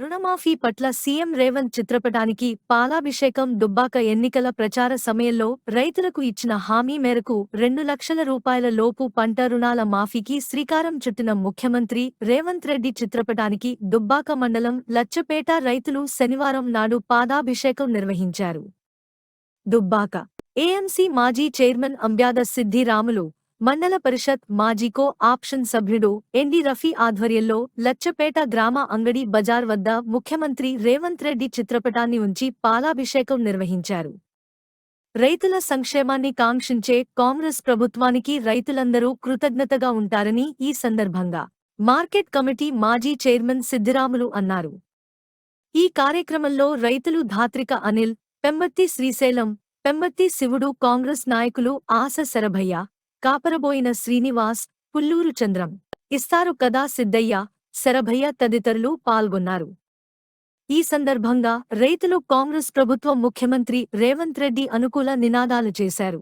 రుణమాఫీ పట్ల సీఎం రేవంత్ చిత్రపటానికి పాలాభిషేకం దుబ్బాక ఎన్నికల ప్రచార సమయంలో రైతులకు ఇచ్చిన హామీ మేరకు రెండు లక్షల రూపాయల లోపు పంట రుణాల మాఫీకి శ్రీకారం చుట్టిన ముఖ్యమంత్రి రేవంత్ రెడ్డి చిత్రపటానికి దుబ్బాక మండలం లచ్చపేట రైతులు శనివారం నాడు పాదాభిషేకం నిర్వహించారు. దుబ్బాక. ఏఎంసీ మాజీ చైర్మన్ అంబ్యాద సిద్ధిరాములు మండల పరిషత్ మాజీకో ఆప్షన్ సభ్యుడు ఎన్డి రఫీ ఆధ్వర్యంలో లచ్చపేట గ్రామ అంగడి బజార్ వద్ద ముఖ్యమంత్రి రేవంత్ రెడ్డి చిత్రపటాన్ని ఉంచి పాలాభిషేకం నిర్వహించారు. రైతుల సంక్షేమాన్ని కాంక్షించే కాంగ్రెస్ ప్రభుత్వానికి రైతులందరూ కృతజ్ఞతగా ఉంటారని ఈ సందర్భంగా మార్కెట్ కమిటీ మాజీ చైర్మన్ సిద్ధిరాములు అన్నారు. ఈ కార్యక్రమంలో రైతులు ధాత్రిక అనిల్ పెంబత్తి శ్రీశైలం పెంబత్తి శివుడు కాంగ్రెస్ నాయకులు ఆశ శరభయ్య కాపరబోయిన శ్రీనివాస్ పుల్లూరు చంద్రం ఇస్తారు కదా సిద్దయ్య శరభయ్య తదితరులు పాల్గొన్నారు. ఈ సందర్భంగా రైతులు కాంగ్రెస్ ప్రభుత్వం ముఖ్యమంత్రి రేవంత్ రెడ్డి అనుకూల నినాదాలు చేశారు.